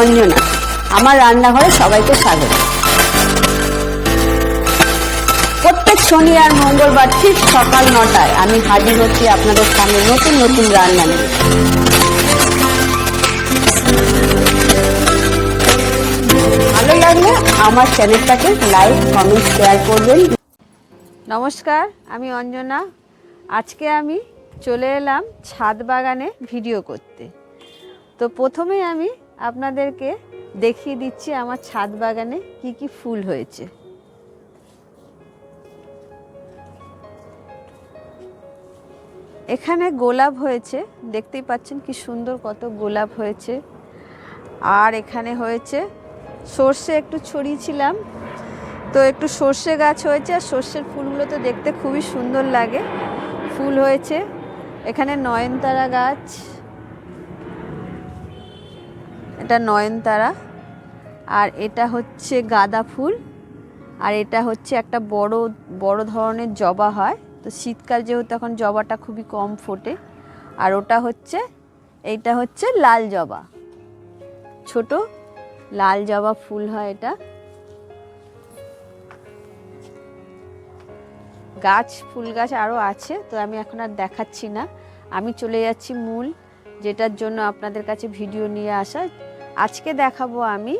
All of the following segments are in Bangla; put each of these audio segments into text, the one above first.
অঞ্জনা। আমার রান্নাঘরে সবাইকে স্বাগত। প্রত্যেক শনি আর মঙ্গলবার ঠিক সকাল নটায় আমি হাজির হচ্ছি আপনাদের সামনে নতুন নতুন রান্না নিয়ে। ভালো লাগলে আমার চ্যানেলটাকে লাইক, কমেন্ট, শেয়ার করবেন। নমস্কার, আমি অঞ্জনা। আজকে আমি চলে এলাম ছাদ বাগানে ভিডিও করতে। তো প্রথমে আমি আপনাদেরকে দেখিয়ে দিচ্ছি আমার ছাদ বাগানে কি কি ফুল হয়েছে। এখানে গোলাপ হয়েছে, দেখতেই পাচ্ছেন কি সুন্দর কত গোলাপ হয়েছে। আর এখানে হয়েছে সর্ষে, একটু ছড়িয়েছিলাম। তো একটু সর্ষে গাছ হয়েছে, আর সর্ষের ফুলগুলো তো দেখতে খুবই সুন্দর লাগে। ফুল হয়েছে, এখানে নয়নতারা গাছ। এটা নয়নতারা, আর এটা হচ্ছে গাঁদা ফুল, আর এটা হচ্ছে একটা বড় বড় ধরনের জবা হয়। তো শীতকাল যেহেতু এখন জবাটা খুবই কম ফোটে, আর ওটা হচ্ছে, এইটা হচ্ছে লাল জবা। ছোট লাল জবা ফুল হয় এটা। গাছ, ফুল গাছ আরও আছে, তো আমি এখন আর দেখাচ্ছি না। আমি চলে যাচ্ছি মূল, যেটার জন্য আপনাদের কাছে ভিডিও নিয়ে আসা। আজকে দেখাবো আমি।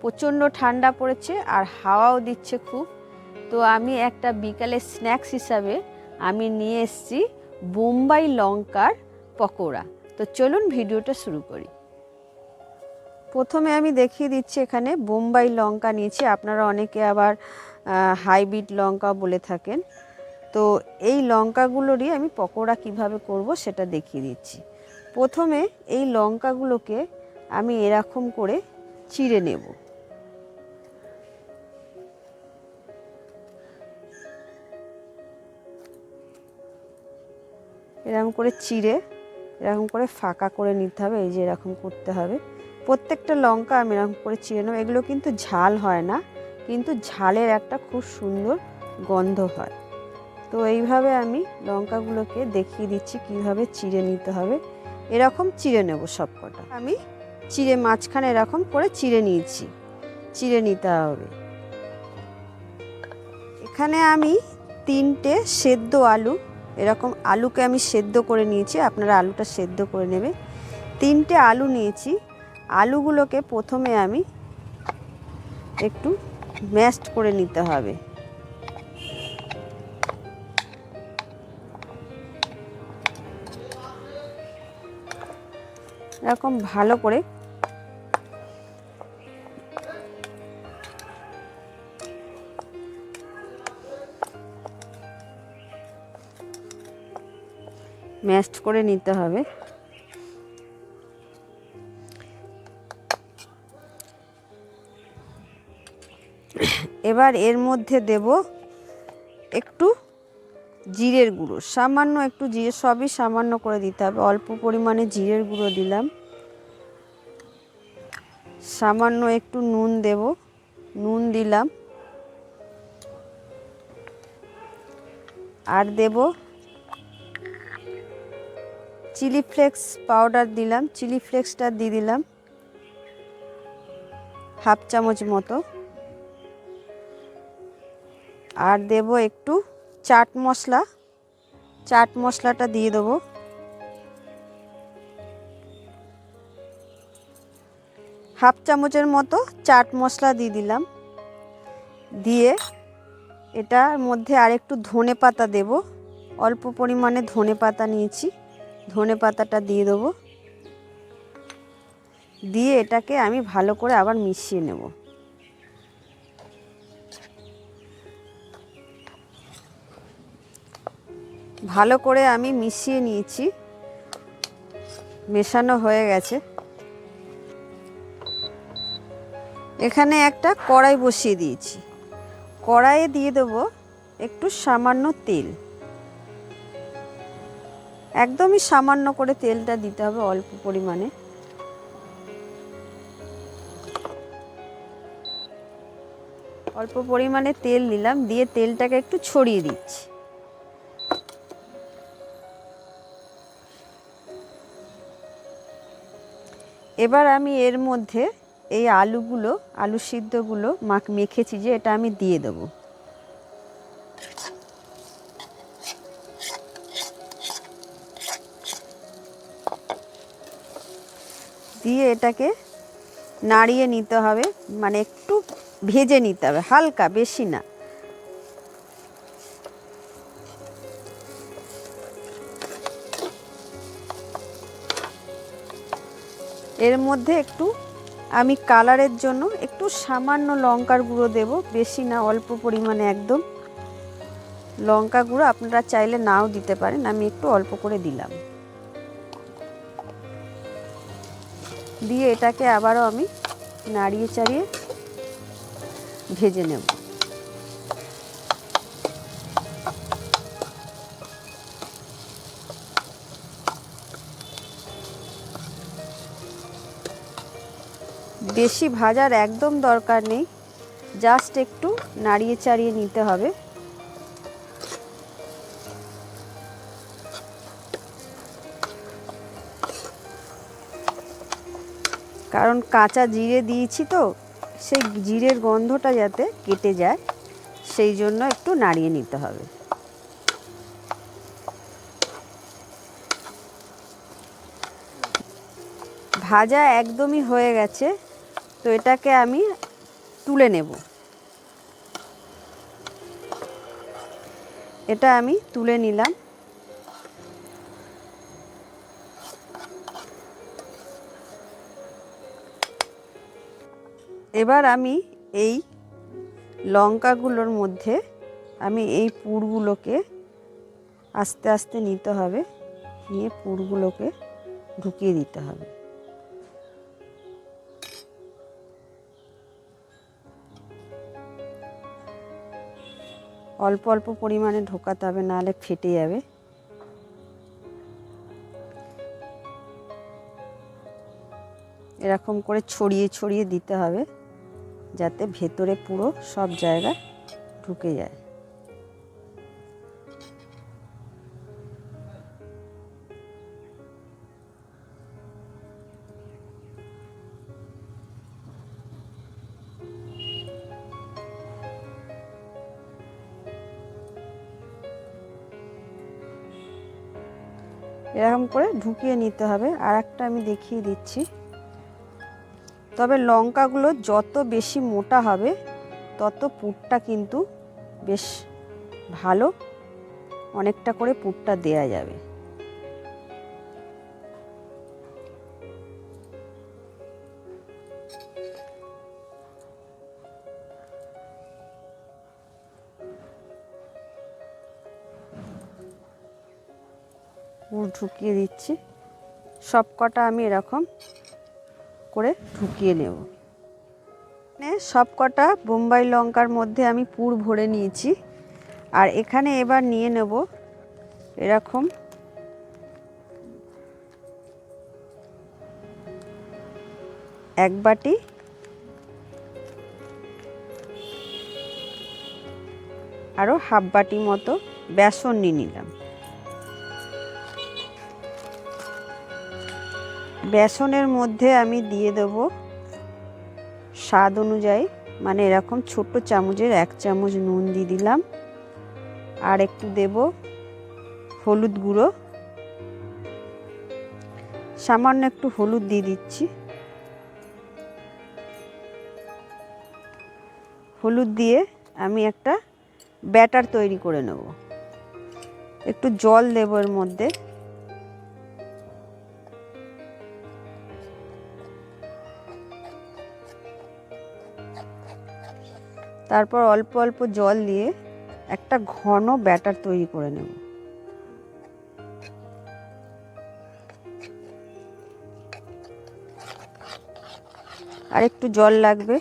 প্রচণ্ড ঠান্ডা পড়েছে আর হাওয়াও দিচ্ছে খুব। তো আমি একটা বিকালে স্ন্যাক্স হিসাবে আমি নিয়ে এসেছি বোম্বাই লঙ্কার পকোড়া। তো চলুন ভিডিওটা শুরু করি। প্রথমে আমি দেখিয়ে দিচ্ছি এখানে বোম্বাই লঙ্কা নিয়েছি। আপনারা অনেকে আবার হাইব্রিড লঙ্কা বলে থাকেন। তো এই লঙ্কাগুলোরই আমি পকোড়া কীভাবে করব সেটা দেখিয়ে দিচ্ছি। প্রথমে এই লঙ্কাগুলোকে আমি এরকম করে চিড়ে নেব। এরকম করে চিড়ে, এরকম করে ফাঁকা করে নিতে হবে, এই যে এরকম করতে হবে। প্রত্যেকটা লঙ্কা আমি এরকম করে চিড়ে নেব। এগুলো কিন্তু ঝাল হয় না, কিন্তু ঝালের একটা খুব সুন্দর গন্ধ হয়। তো এইভাবে আমি লঙ্কাগুলোকে দেখিয়ে দিচ্ছি কীভাবে চিড়ে নিতে হবে। এরকম চিড়ে নেব সব কটা আমি চিড়ে মাঝখানে এরকম করে চিড়ে নিয়েছি। চিড়ে নিতে হবে। এখানে আমি তিনটে সেদ্ধ আলু, এরকম আলুকে আমি সেদ্ধ করে নিয়েছি, আপনারা আলুটা সেদ্ধ করে নেবে। তিনটে আলু নিয়েছি, আলুগুলোকে প্রথমে আমি একটু ম্যাশড করে নিতে হবে। এরকম ভালো করে ম্যাশড করে নিতে হবে। এবার এর মধ্যে দেব একটু জিরের গুঁড়ো। সামান্য একটু জিরে, সবই সামান্য করে দিতে হবে। অল্প পরিমাণে জিরের গুঁড়ো দিলাম। সামান্য একটু নুন দেব। নুন দিলাম। আর দেব চিলি ফ্লেক্স পাউডার দিলাম, চিলি ফ্লেক্সটা দিয়ে দিলাম হাফ চামচ মতো। আর দেব একটু চাট মশলা, চাট মশলাটা দিয়ে দেবো। হাফ চামচের মতো চাট মশলা দিয়ে দিলাম। দিয়ে এটার মধ্যে আর একটু ধনে পাতা দেব, অল্প পরিমাণে ধনে পাতা নিয়েছি। ধনে পাতাটা দিয়ে দেবো। দিয়ে এটাকে আমি ভালো করে আবার মিশিয়ে নেব। ভালো করে আমি মিশিয়ে নিয়েছি। মেশানো হয়ে গেছে। এখানে একটা কড়াই বসিয়ে দিয়েছি। কড়াইয়ে দিয়ে দেবো একটু সামান্য তেল। একদমই সামান্য করে তেলটা দিতে হবে অল্প পরিমাণে। অল্প পরিমাণে তেল দিলাম দিয়ে তেলটাকে একটু ছড়িয়ে দিচ্ছি। এবার আমি এর মধ্যে এই আলুগুলো, আলু সিদ্ধগুলো মাখ মেখেছি যে, এটা আমি দিয়ে দেবো। দিয়ে এটাকে নাড়িয়ে নিতে হবে মানে একটু ভেজে নিতে হবে, হালকা, বেশি না। এর মধ্যে একটু আমি কালারের জন্য একটু সামান্য লঙ্কার গুঁড়ো দেব, বেশি না, অল্প পরিমাণে একদম। লঙ্কা গুঁড়ো আপনারা চাইলে নাও দিতে পারেন, আমি একটু অল্প করে দিলাম। দিয়ে এটাকে আবারও আমি নাড়িয়ে চাড়িয়ে ভেজে নেব। বেশি ভাজার একদম দরকার নেই, জাস্ট একটু নাড়িয়ে চাড়িয়ে নিতে হবে। কারণ কাঁচা জিরে দিয়েছি তো, সেই জিরের গন্ধটা যাতে কেটে যায়, সেই জন্য একটু নাড়িয়ে নিতে হবে। ভাজা একদমই হয়ে গেছে, তো এটাকে আমি তুলে নেব। এটা আমি তুলে নিলাম। এবার আমি এই লঙ্কাগুলোর মধ্যে আমি এই পুরগুলোকে আস্তে আস্তে নিতে হবে, নিয়ে পুরগুলোকে ঢুকিয়ে দিতে হবে। অল্প অল্প পরিমাণে ঢোকাতে হবে, নাহলে ফেটে যাবে। এরকম করে ছড়িয়ে ছড়িয়ে দিতে হবে। যাতে ভেতরে পুরো সব জায়গা ঢুকে যায়। এরকম করে ঢুকিয়ে নিতে হবে। আর একটা আমি দেখিয়ে দিচ্ছি। তবে লঙ্কাগুলো যত বেশি মোটা হবে, তত পুরটা কিন্তু বেশ ভালো। অনেকটা করে পুরটা দেয়া যাবে। ঢুকিয়ে দিচ্ছি। সব কটা আমি এরকম করে ঢুকিয়ে নেব। সব কটা বোম্বাই লঙ্কার মধ্যে আমি পুর ভরে নিয়েছি। আর এখানে এবার নিয়ে নেব এরকম এক বাটি আরও হাফ বাটি মতো বেসন নিয়ে নিলাম। বেসনের মধ্যে আমি দিয়ে দেব স্বাদ অনুযায়ী মানে এরকম ছোট্ট চামচের এক চামচ নুন দিয়ে দিলাম। আর একটু দেব হলুদ গুঁড়ো। সামান্য একটু হলুদ দিয়ে দিচ্ছি। হলুদ দিয়ে আমি একটা ব্যাটার তৈরি করে নেব। একটু জল দেব এর মধ্যে। তারপর অল্প অল্প জল দিয়ে একটা ঘন ব্যাটার তৈরি করে নেব। আর একটু জল লাগবে।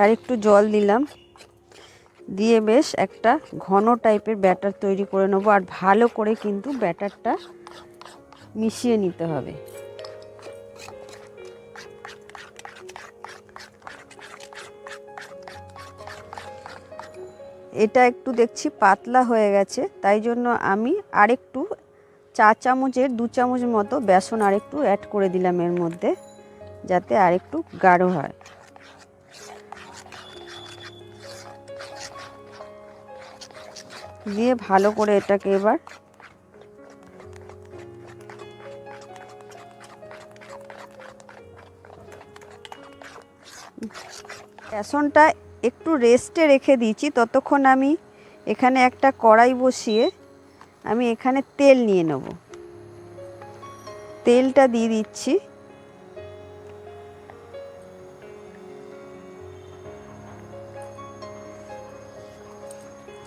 আর একটু জল দিলাম। দিয়ে বেশ একটা ঘন টাইপের ব্যাটার তৈরি করে নেব। আর ভালো করে কিন্তু ব্যাটারটা মিশিয়ে নিতে হবে। এটা একটু দেখছি পাতলা হয়ে গেছে, তাই জন্য আমি আরেকটু চা চামচের, দু চামচ মতো বেসন আরেকটু অ্যাড করে দিলাম এর মধ্যে, যাতে আরেকটু গাঢ় হয়। দিয়ে ভালো করে এটাকে এবার বেসনটা একটু রেস্টে রেখে দিয়েছি ততক্ষণ আমি এখানে একটা কড়াই বসিয়ে আমি এখানে তেল নিয়ে নেব। তেলটা দিয়ে দিচ্ছি।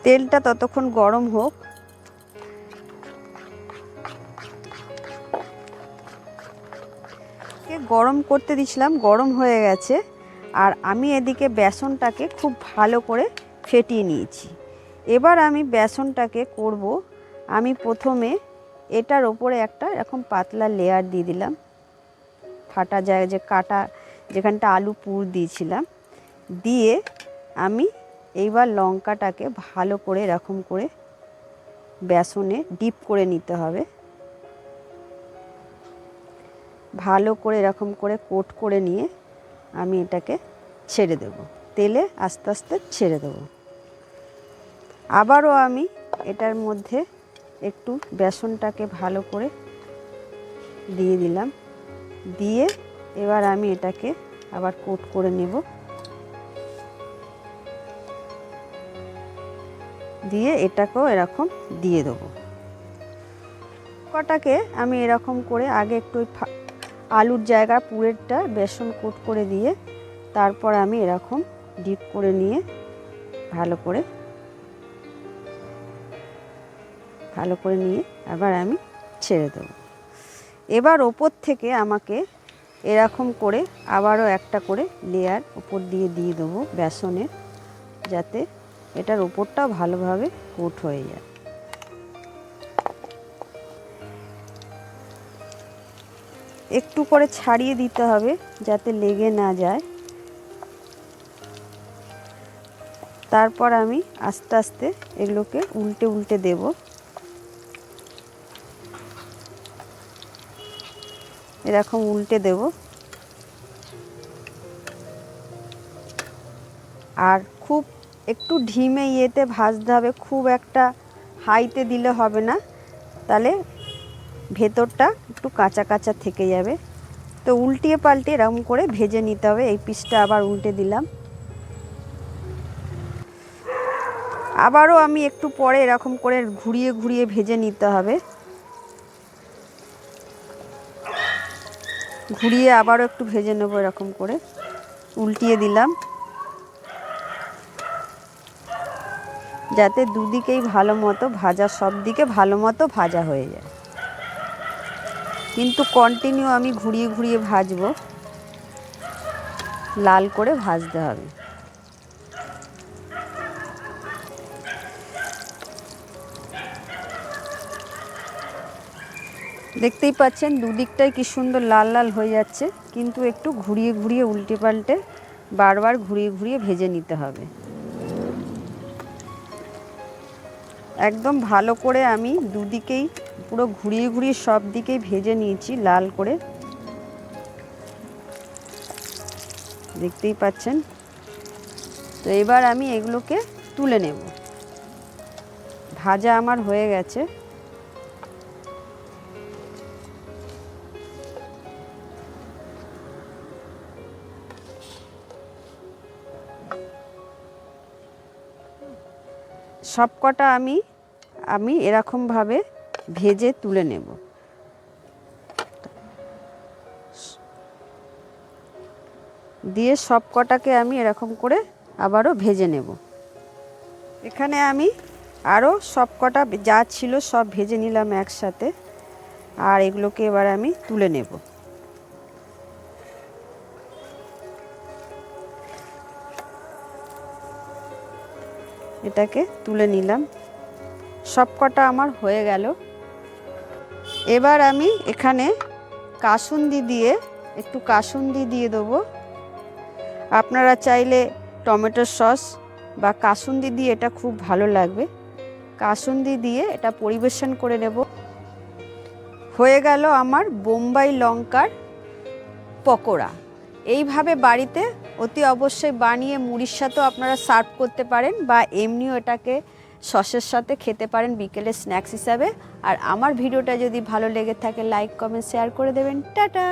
তেলটা ততক্ষণ গরম হোক। গরম করতে দিছিলাম গরম হয়ে গেছে। আর আমি এদিকে বেসনটাকে খুব ভালো করে ফেটিয়ে নিয়েছি। এবার আমি বেসনটাকে করব। আমি প্রথমে এটার ওপরে একটা এরকম পাতলা লেয়ার দিয়ে দিলাম। ফাটা যায় যে কাটা, যেখানটা আলু পুর দিয়েছিলাম। দিয়ে আমি এইবার লঙ্কাটাকে ভালো করে এরকম করে বেসনে ডিপ করে নিতে হবে। ভালো করে এরকম করে কোট করে নিয়ে আমি এটাকে ছেড়ে দেব। তেলে আস্তে আস্তে ছেড়ে দেব। আবারও আমি এটার মধ্যে একটু বেসনটাকে ভালো করে দিয়ে দিলাম। দিয়ে এবার আমি এটাকে আবার কোট করে নেব। দিয়ে এটাকেও এরকম দিয়ে দেবো। কটাকে আমি এরকম করে আগে একটু আলুর জায়গা পুরেরটা বেসন কোট করে দিয়ে তারপর আমি এরকম ডিপ করে নিয়ে ভালো করে ভালো করে নিয়ে আবার আমি ছেড়ে দেবো। এবার ওপর থেকে আমাকে এরকম করে আবারও একটা করে লেয়ার ওপর দিয়ে দিয়ে দেবো বেসনের যাতে এটার ওপরটা ভালোভাবে কোট হয়ে যায়। একটু করে ছাড়িয়ে দিতে হবে যাতে লেগে না যায়। তারপর আমি আস্তে আস্তে এগুলোকে উল্টে উল্টে দেব। এরকম উল্টে দেব। আর একটু ঢিমে ইয়েতে ভাজতে হবে, খুব একটা হাইতে দিলে হবে না। তাহলে ভেতরটা একটু কাঁচা কাঁচা থেকে যাবে। তো উল্টিয়ে পাল্টে এরকম করে ভেজে নিতে হবে, এই পিসটা আবার উল্টে দিলাম। আবারও আমি একটু পরে এরকম করে ঘুরিয়ে ঘুরিয়ে ভেজে নিতে হবে। ঘুরিয়ে আবারও একটু ভেজে নেব এরকম করে। উল্টিয়ে দিলাম। যাতে দুদিকেই ভালো মতো ভাজা, সব দিকে ভালো মতো ভাজা হয়ে যায়। কিন্তু কন্টিনিউ আমি ঘুরিয়ে ঘুরিয়ে ভাজবো। লাল করে ভাজতে হবে। দেখতেই পাচ্ছেন দুদিকটাই কি সুন্দর লাল লাল হয়ে যাচ্ছে, কিন্তু একটু ঘুরিয়ে ঘুরিয়ে উল্টে পাল্টে বারবার ঘুরিয়ে ঘুরিয়ে ভেজে নিতে হবে। একদম ভালো করে আমি দুদিকেই পুরো ঘুরিয়ে ঘুরিয়ে সব দিকেই ভেজে নিয়েছি, লাল করে। দেখতেই পাচ্ছেন? তো এবার আমি এগুলোকে তুলে নেব। ভাজা আমার হয়ে গেছে। সব কটা আমি আমি এরকমভাবে ভেজে তুলে নেব। দিয়ে সব কটাকে আমি এরকম করে আবারও ভেজে নেব। এখানে আমি আরও সব কটা যা ছিল সব ভেজে নিলাম একসাথে, আর এগুলোকে এবার আমি তুলে নেব। এটাকে তুলে নিলাম। সব কটা আমার হয়ে গেল। এবার আমি এখানে কাসুন্দি দিয়ে, একটু কাসুন্দি দিয়ে দেবো। আপনারা চাইলে টমেটোর সস বা কাসুন্দি দিয়ে এটা খুব ভালো লাগবে। কাসুন্দি দিয়ে এটা পরিবেশন করে নেব। হয়ে গেল আমার বোম্বাই লঙ্কার পকোড়া। এইভাবে বাড়িতে অতি অবশ্যই বানিয়ে মুড়ির সাথেও আপনারা সার্ভ করতে পারেন বা এমনিও এটাকে সসের সাথে খেতে পারেন বিকেলে স্ন্যাক্স হিসাবে। আর আমার ভিডিওটা যদি ভালো লেগে থাকে, লাইক, কমেন্ট, শেয়ার করে দেবেন। টাটা!